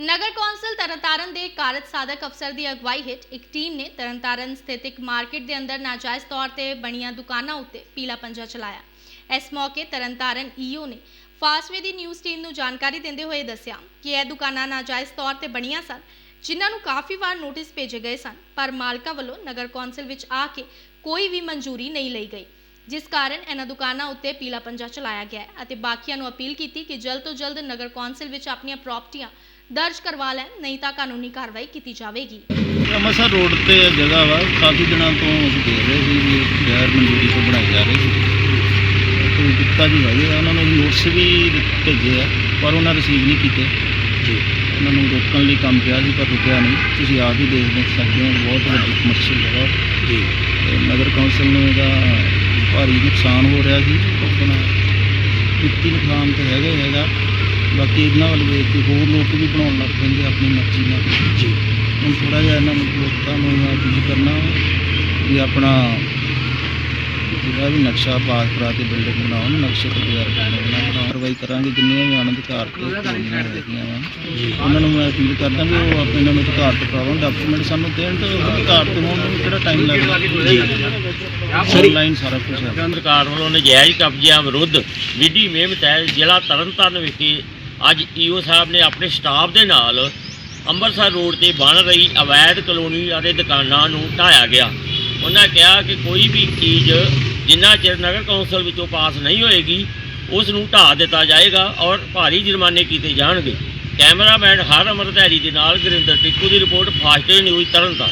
ਨਗਰ council Tarn Taran ਦੇ ਕਾਰਜ ਸਾਧਕ ਅਫਸਰ ਦੀ ਅਗਵਾਈ ਹੇਠ ਇੱਕ ਟੀਮ ਨੇ ਤਰਨਤਾਰਨ ਸਥਿਤ ਇੱਕ ਮਾਰਕੀਟ ਦੇ ਅੰਦਰ ਨਾਜਾਇਜ਼ ਤੌਰ ਤੇ ਬਣੀਆਂ ਦੁਕਾਨਾਂ ਉੱਤੇ ਪੀਲਾ ਪੰਜਾ ਚਲਾਇਆ। ਇਸ ਮੌਕੇ ਤਰਨਤਾਰਨ ਈਓ ਨੇ ਫਾਸਵੇ ਦੀ ਨਿਊਜ਼ ਟੀਮ ਨੂੰ ਜਾਣਕਾਰੀ ਦਿੰਦੇ ਹੋਏ ਦੱਸਿਆ ਕਿ ਇਹ ਦੁਕਾਨਾਂ ਨਾਜਾਇਜ਼ ਤੌਰ ਤੇ ਬਣੀਆਂ ਸਨ, ਜਿਨ੍ਹਾਂ ਨੂੰ ਕਾਫੀ ਵਾਰ ਨੋਟਿਸ ਭੇਜੇ ਗਏ ਸਨ, ਪਰ ਮਾਲਕਾਂ ਵੱਲੋਂ ਨਗਰ ਕੌਂਸਲ ਵਿੱਚ ਆ ਕੇ ਕੋਈ ਵੀ ਮਨਜ਼ੂਰੀ ਨਹੀਂ ਲਈ ਗਈ। ਜਿਸ ਕਾਰਨ ਇਹਨਾਂ ਦੁਕਾਨਾਂ ਉੱਤੇ ਪੀਲਾ ਪੰਜਾ ਚਲਾਇਆ ਗਿਆ ਹੈ ਅਤੇ ਬਾਕੀਆਂ ਨੂੰ ਅਪੀਲ ਕੀਤੀ ਕਿ ਜਲਦ ਤੋਂ ਜਲਦ ਨਗਰ ਕੌਂਸਲ ਵਿੱਚ ਆਪਣੀਆਂ ਪ੍ਰਾਪਰਟੀਆਂ ਦਰਜ ਕਰਵਾ ਲੈਣ ਨਹੀਂ ਤਾਂ ਕਾਨੂੰਨੀ ਕਾਰਵਾਈ ਕੀਤੀ ਜਾਵੇਗੀ। ਅੰਮ੍ਰਿਤਸਰ ਰੋਡ ਤੇ ਇਹ ਜਗ੍ਹਾ ਵਾ ਕਾਫੀ ਦਿਨਾਂ ਤੋਂ ਅਸੀਂ ਦੇਖ ਰਹੇ ਸੀ ਵੀ ਗੈਰ ਮਨਜ਼ੂਰੀ ਤੋਂ ਬਣਾਈ ਜਾ ਰਹੀ ਸੀ। ਕੋਈ ਦਿੱਤਾ ਹੈਗੇ ਆ, ਉਹਨਾਂ ਨੂੰ ਨੋਟਿਸ ਵੀ ਦਿੱਤੇ ਭੇਜੇ ਆ ਪਰ ਉਹਨਾਂ ਰਿਸੀਵ ਨਹੀਂ ਕੀਤੇ। ਜੀ। ਉਹਨਾਂ ਨੂੰ ਰੋਕਣ ਲਈ ਕੰਮ ਪਿਆ ਸੀ ਪਰ ਰੁਕਿਆ ਨਹੀਂ। ਤੁਸੀਂ ਆਪ ਹੀ ਦੇਖ ਦੇਖ ਸਕਦੇ ਹੋ ਬਹੁਤ ਵੱਡੀ ਕਮਰਸ਼ੀਅਲ ਜਗ੍ਹਾ ਜੀ। ਨਗਰ ਕੌਂਸਲ ਨੂੰ ਇਹਦਾ ਭਾਰੀ ਨੁਕਸਾਨ ਹੋ ਰਿਹਾ ਸੀ ਆਪਣਾ ਵਿੱਤੀ ਨੁਕਸਾਨ ਤਾਂ ਹੈਗਾ ਹੀ ਹੈਗਾ। ਬਾਕੀ ਇਹਨਾਂ ਵੱਲ ਵੇਖ ਕੇ ਹੋਰ ਲੋਕ ਵੀ ਬਣਾਉਣ ਲੱਗ ਪੈਂਦੇ ਆਪਣੀ ਮਰਜ਼ੀ ਨਾਲ। ਜੀ। ਹੁਣ ਥੋੜਾ ਜਿਹਾ ਇਹਨਾਂ ਨੂੰ ਲੋਕਾਂ ਨੂੰ ਅਪੀਲ ਕਰਨਾ ਵੀ ਆਪਣਾ ਜਿਹੜਾ ਵੀ ਨਕਸ਼ਾ ਪਾਸ ਕਰਾ ਕੇ ਬਿਲਡਿੰਗ ਬਣਾਉਣ ਨਕਸ਼ੇ ਤੋਂ ਬਗੈਰ ਬਿਲਡਿੰਗ ਨਾ ਬਣਾਉਣ ਕਾਰਵਾਈ ਕਰਾਂਗੇ ਜਿੰਨੀਆਂ ਵੀ ਅਣਅਧਿਕਾਰ ਤੇ ਕਲੋਨੀਆਂ ਹੈਗੀਆਂ ਵਾ। ਉਹਨਾਂ ਨੂੰ ਮੈਂ ਅਪੀਲ ਕਰਦਾ ਵੀ ਉਹ ਆਪਣੇ ਇਹਨਾਂ ਨੂੰ ਅਧਿਕਾਰ ਤੇ ਕਰਾਉਣ ਡਾਕੂਮੈਂਟ ਸਾਨੂੰ ਦੇਣ ਤੇ ਅਧਿਕਾਰ ਤੇ ਹੋਣ ਨੂੰ ਕਿਹੜਾ ਟਾਈਮ ਲੱਗਦਾ ਆਨਲਾਈਨ ਸਾਰਾ ਕੁਝ ਹੈ। ਕੇਂਦਰ ਸਰਕਾਰ ਵੱਲੋਂ ਨਜਾਇਜ਼ ਕਬਜ਼ਿਆਂ ਵਿਰੁੱਧ ਵਿਧੀ ਮੁਹਿੰਮ ਤਹਿਤ ਜ਼ਿਲ੍ਹਾ ਤਰਨਤਾਰਨ ਵਿਖੇ ਅੱਜ ਈਓ ਸਾਹਿਬ ਨੇ ਆਪਣੇ ਸਟਾਫ ਦੇ ਨਾਲ ਅੰਮ੍ਰਿਤਸਰ ਰੋਡ ਤੇ ਬਣ ਰਹੀ ਅਵੈਧ ਕਲੋਨੀ ਅਤੇ ਦੁਕਾਨਾਂ ਨੂੰ ਢਾਇਆ ਗਿਆ। ਉਹਨਾਂ ਕਿਹਾ ਕਿ ਕੋਈ ਵੀ ਚੀਜ਼ ਜਿੰਨਾ ਚਿਰ ਨਗਰ ਕੌਂਸਲ ਵਿੱਚੋਂ ਪਾਸ ਨਹੀਂ ਹੋਏਗੀ ਉਸ ਨੂੰ ਢਾਹ ਦਿੱਤਾ ਜਾਏਗਾ ਔਰ ਭਾਰੀ ਜੁਰਮਾਨੇ ਕੀਤੇ ਜਾਣਗੇ। ਕੈਮਰਾਮੈਨ ਹਰ ਅਮਰਧੈਰੀ ਦੇ ਨਾਲ ਗੁਰਿੰਦਰ ਟਿੱਕੂ ਦੀ ਰਿਪੋਰਟ ਫਾਸਟ ਨਿਊਜ਼ ਤਰਨਤਾਰਨ।